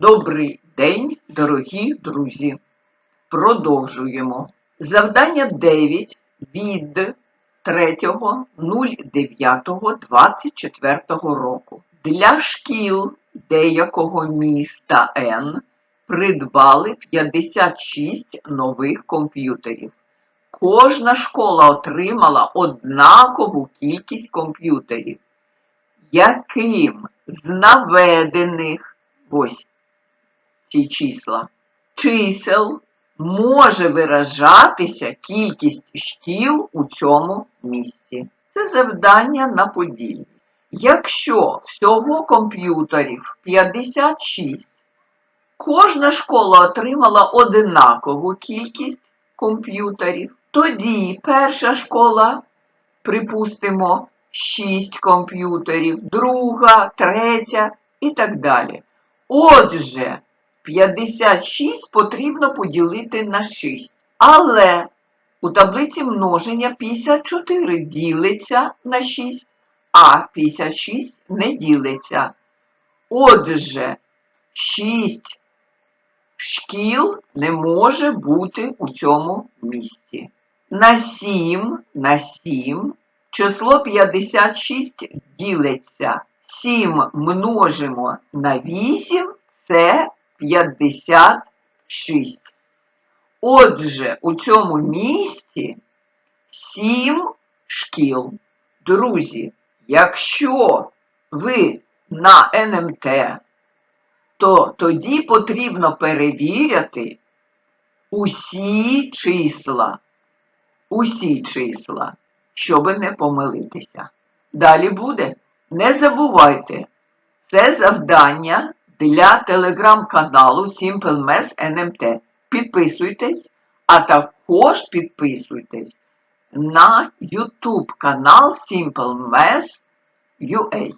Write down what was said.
Добрий день, дорогі друзі! Продовжуємо. Завдання 9 від 3.09.24 року. Для шкіл деякого міста Н придбали 56 нових комп'ютерів. Кожна школа отримала однакову кількість комп'ютерів. Яким з наведених ось ці числа чисел може виражатися кількість шкіл у цьому місті? Це завдання на поділі. Якщо всього комп'ютерів 56, кожна школа отримала одинакову кількість комп'ютерів, тоді перша школа, припустимо, 6 комп'ютерів, друга, третя і так далі. Отже, 56 потрібно поділити на 6. Але у таблиці множення 54 ділиться на 6, а 56 не ділиться. Отже, 6 шкіл не може бути у цьому місті. На 7, на 7 число 56 ділиться. 7 множимо на 8 це 56. Отже, у цьому місці 7 шкіл. Друзі, якщо ви на НМТ, то тоді потрібно перевіряти усі числа. Усі числа, щоб не помилитися. Далі буде. Не забувайте, це завдання для телеграм-каналу Simple Mess NMT. Підписуйтесь, а також підписуйтесь на YouTube канал Simple Mess UA.